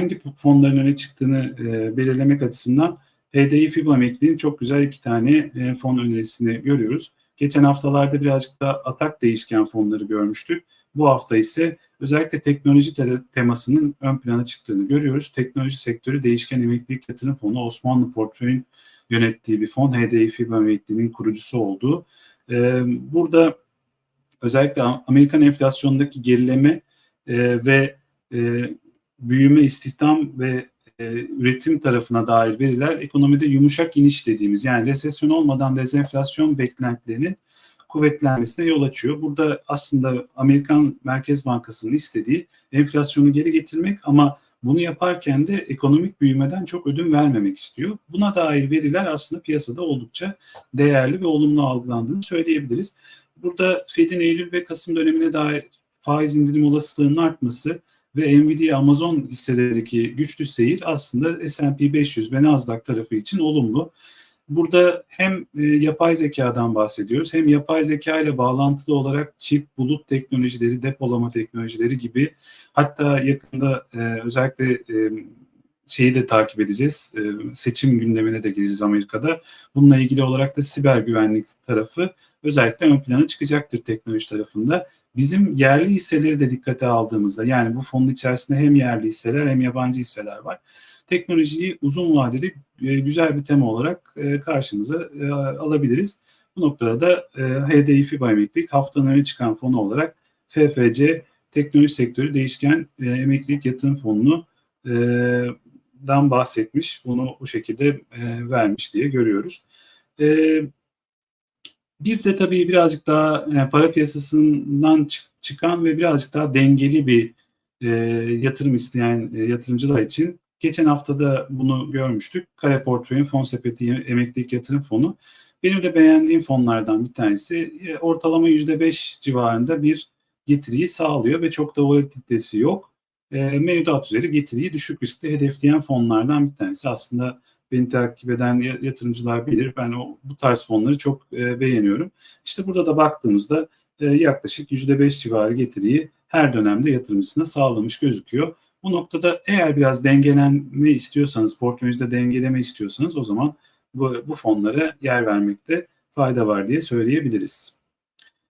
hangi fonların öne çıktığını e, belirlemek açısından HDI FIBA emekliliğin çok güzel iki tane e, fon önerisini görüyoruz. Geçen haftalarda birazcık da atak değişken fonları görmüştük. Bu hafta ise özellikle teknoloji te- temasının ön plana çıktığını görüyoruz. Teknoloji sektörü değişken emeklilik yatırım fonu Osmanlı Portföy'ün yönettiği bir fon. HDI FIBA emekliliğinin kurucusu olduğu. Ee, burada özellikle Amerikan enflasyonundaki gerileme e, ve e, büyüme, istihdam ve e, üretim tarafına dair veriler ekonomide yumuşak iniş dediğimiz yani resesyon olmadan dezenflasyon beklentilerinin kuvvetlenmesine yol açıyor. Burada aslında Amerikan Merkez Bankası'nın istediği enflasyonu geri getirmek ama bunu yaparken de ekonomik büyümeden çok ödün vermemek istiyor. Buna dair veriler aslında piyasada oldukça değerli ve olumlu algılandığını söyleyebiliriz. Burada Fed'in Eylül ve Kasım dönemine dair faiz indirim olasılığının artması ve Nvidia Amazon hisselerindeki güçlü seyir aslında S&P 500 ve Nasdaq tarafı için olumlu. Burada hem e, yapay zekadan bahsediyoruz hem yapay zeka ile bağlantılı olarak çip, bulut teknolojileri, depolama teknolojileri gibi hatta yakında e, özellikle e, şeyi de takip edeceğiz. E, seçim gündemine de gireceğiz Amerika'da. Bununla ilgili olarak da siber güvenlik tarafı özellikle ön plana çıkacaktır teknoloji tarafında. Bizim yerli hisseleri de dikkate aldığımızda yani bu fonun içerisinde hem yerli hisseler hem yabancı hisseler var. Teknolojiyi uzun vadeli e, güzel bir tema olarak e, karşımıza e, alabiliriz. Bu noktada da HDI FIBA emeklilik haftanın öne çıkan fonu olarak FFC Teknoloji Sektörü Değişken Emeklilik Yatırım Fonu'nu dan bahsetmiş. Bunu bu şekilde vermiş diye görüyoruz. Bir de tabii birazcık daha yani para piyasasından çıkan ve birazcık daha dengeli bir e, yatırım isteyen e, yatırımcılar için geçen haftada bunu görmüştük. Kare Portföy'ün fon sepeti emeklilik yatırım fonu. Benim de beğendiğim fonlardan bir tanesi e, ortalama %5 civarında bir getiriyi sağlıyor ve çok da volatilitesi yok. E, mevduat üzeri getiriyi düşük riskli hedefleyen fonlardan bir tanesi. Aslında beni takip eden yatırımcılar bilir. Ben o bu tarz fonları çok e, beğeniyorum. İşte burada da baktığımızda e, yaklaşık %5 civarı getiriyi her dönemde yatırımcısına sağlamış gözüküyor. Bu noktada eğer biraz dengelenme istiyorsanız, portföyünüzde dengeleme istiyorsanız o zaman bu, bu fonlara yer vermekte fayda var diye söyleyebiliriz.